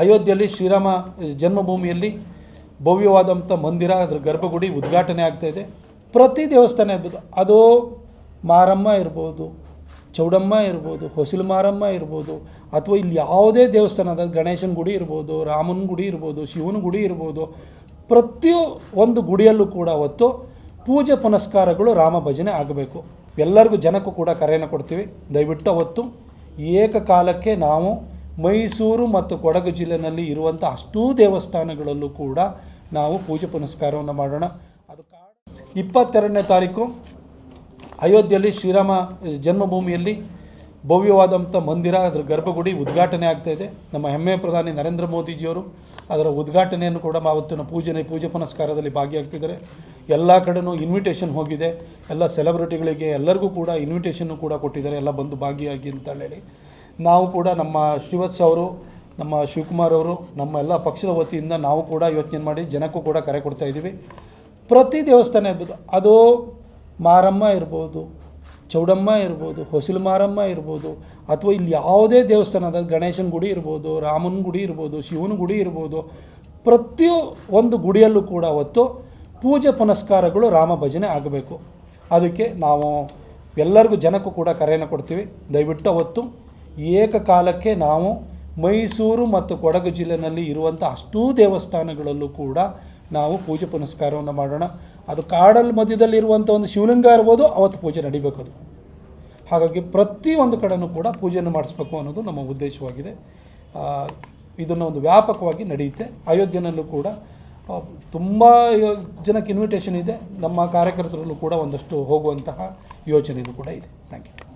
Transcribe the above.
ಅಯೋಧ್ಯೆಯಲ್ಲಿ ಶ್ರೀರಾಮ ಜನ್ಮಭೂಮಿಯಲ್ಲಿ ಭವ್ಯವಾದಂಥ ಮಂದಿರ, ಅದರ ಗರ್ಭಗುಡಿ ಉದ್ಘಾಟನೆ ಆಗ್ತಾ ಇದೆ. ಪ್ರತಿ ದೇವಸ್ಥಾನ ಇರ್ಬೋದು, ಅದು ಮಾರಮ್ಮ ಇರ್ಬೋದು, ಚೌಡಮ್ಮ ಇರ್ಬೋದು, ಹೊಸಿಲು ಮಾರಮ್ಮ ಇರ್ಬೋದು, ಅಥವಾ ಇಲ್ಲಿ ಯಾವುದೇ ದೇವಸ್ಥಾನ ಅದ ಗಣೇಶನ ಗುಡಿ ಇರ್ಬೋದು, ರಾಮನ ಗುಡಿ ಇರ್ಬೋದು, ಶಿವನ ಗುಡಿ ಇರ್ಬೋದು ಪ್ರತಿಯೊ ಒಂದು ಗುಡಿಯಲ್ಲೂ ಕೂಡ ಅವತ್ತು ಪೂಜೆ ಪುನಸ್ಕಾರಗಳು ರಾಮ ಭಜನೆ ಆಗಬೇಕು. ಎಲ್ಲರಿಗೂ ಜನಕ್ಕೂ ಕೂಡ ಕರೆಯನ್ನು ಕೊಡ್ತೀವಿ. ದಯವಿಟ್ಟು ಅವತ್ತು ಏಕಕಾಲಕ್ಕೆ ನಾವು ಮೈಸೂರು ಮತ್ತು ಕೊಡಗು ಜಿಲ್ಲೆಯಲ್ಲಿ ಇರುವಂಥ ಅಷ್ಟೂ ದೇವಸ್ಥಾನಗಳಲ್ಲೂ ಕೂಡ ನಾವು ಪೂಜೆ ಪುನಸ್ಕಾರವನ್ನು ಮಾಡೋಣ. ಅದು ಇಪ್ಪತ್ತೆರಡನೇ ತಾರೀಕು, ಅಯೋಧ್ಯೆಯಲ್ಲಿ ಶ್ರೀರಾಮ ಜನ್ಮಭೂಮಿಯಲ್ಲಿ ಭವ್ಯವಾದಂಥ ಮಂದಿರ, ಅದರ ಗರ್ಭಗುಡಿ ಉದ್ಘಾಟನೆ ಆಗ್ತಾ ಇದೆ. ನಮ್ಮ ಹೆಮ್ಮೆಯ ಪ್ರಧಾನಿ ನರೇಂದ್ರ ಮೋದಿಜಿಯವರು ಅದರ ಉದ್ಘಾಟನೆಯನ್ನು ಕೂಡ ಆವತ್ತಿನ ಪೂಜನೆ ಪೂಜೆ ಪುನಸ್ಕಾರದಲ್ಲಿ ಭಾಗಿಯಾಗ್ತಿದ್ದಾರೆ. ಎಲ್ಲ ಕಡೆನೂ ಇನ್ವಿಟೇಷನ್ ಹೋಗಿದೆ. ಎಲ್ಲ ಸೆಲೆಬ್ರಿಟಿಗಳಿಗೆ ಎಲ್ಲರಿಗೂ ಕೂಡ ಇನ್ವಿಟೇಷನ್ನು ಕೂಡ ಕೊಟ್ಟಿದ್ದಾರೆ. ಎಲ್ಲ ಬಂದು ಭಾಗಿಯಾಗಿ ಅಂತ ಹೇಳಿ. ನಾವು ಕೂಡ ನಮ್ಮ ಶ್ರೀವತ್ಸ ಅವರು, ನಮ್ಮ ಶಿವಕುಮಾರ್ ಅವರು, ನಮ್ಮ ಎಲ್ಲ ಪಕ್ಷದ ವತಿಯಿಂದ ನಾವು ಕೂಡ ಯೋಚನೆ ಮಾಡಿ ಜನಕ್ಕೂ ಕೂಡ ಕರೆ ಕೊಡ್ತಾ ಇದ್ದೀವಿ. ಪ್ರತಿ ದೇವಸ್ಥಾನ ಇರ್ಬೋದು, ಅದು ಮಾರಮ್ಮ ಇರ್ಬೋದು, ಚೌಡಮ್ಮ ಇರ್ಬೋದು, ಹೊಸಲು ಮಾರಮ್ಮ ಇರ್ಬೋದು, ಅಥವಾ ಇಲ್ಲಿ ಯಾವುದೇ ದೇವಸ್ಥಾನ ಅದ ಗಣೇಶನ ಗುಡಿ ಇರ್ಬೋದು, ರಾಮನ ಗುಡಿ ಇರ್ಬೋದು, ಶಿವನ ಗುಡಿ ಇರ್ಬೋದು, ಪ್ರತಿ ಒಂದು ಗುಡಿಯಲ್ಲೂ ಕೂಡ ಅವತ್ತು ಪೂಜೆ ಪುನಸ್ಕಾರಗಳು ರಾಮ ಭಜನೆ ಆಗಬೇಕು. ಅದಕ್ಕೆ ನಾವು ಎಲ್ಲರಿಗೂ ಜನಕ್ಕೂ ಕೂಡ ಕರೆಯನ್ನು ಕೊಡ್ತೀವಿ. ದಯವಿಟ್ಟು ಅವತ್ತು ಏಕಕಾಲಕ್ಕೆ ನಾವು ಮೈಸೂರು ಮತ್ತು ಕೊಡಗು ಜಿಲ್ಲೆಯಲ್ಲಿ ಇರುವಂಥ ಅಷ್ಟೂ ದೇವಸ್ಥಾನಗಳಲ್ಲೂ ಕೂಡ ನಾವು ಪೂಜೆ ಪುನಸ್ಕಾರವನ್ನು ಮಾಡೋಣ. ಅದು ಕಾಡಲ್ ಮಧ್ಯದಲ್ಲಿರುವಂಥ ಒಂದು ಶಿವಲಿಂಗ ಇರ್ಬೋದು, ಅವತ್ತು ಪೂಜೆ ನಡಿಬೇಕದು ಹಾಗಾಗಿ ಪ್ರತಿಯೊಂದು ಕಡೆಯೂ ಕೂಡ ಪೂಜೆಯನ್ನು ಮಾಡಿಸ್ಬೇಕು ಅನ್ನೋದು ನಮ್ಮ ಉದ್ದೇಶವಾಗಿದೆ. ಇದನ್ನು ಒಂದು ವ್ಯಾಪಕವಾಗಿ ನಡೆಯುತ್ತೆ. ಅಯೋಧ್ಯೆನಲ್ಲೂ ಕೂಡ ತುಂಬ ಜನಕ್ಕೆ ಇನ್ವಿಟೇಷನ್ ಇದೆ. ನಮ್ಮ ಕಾರ್ಯಕರ್ತರಲ್ಲೂ ಕೂಡ ಒಂದಷ್ಟು ಹೋಗುವಂತಹ ಯೋಚನೆಯೂ ಕೂಡ ಇದೆ. Thank you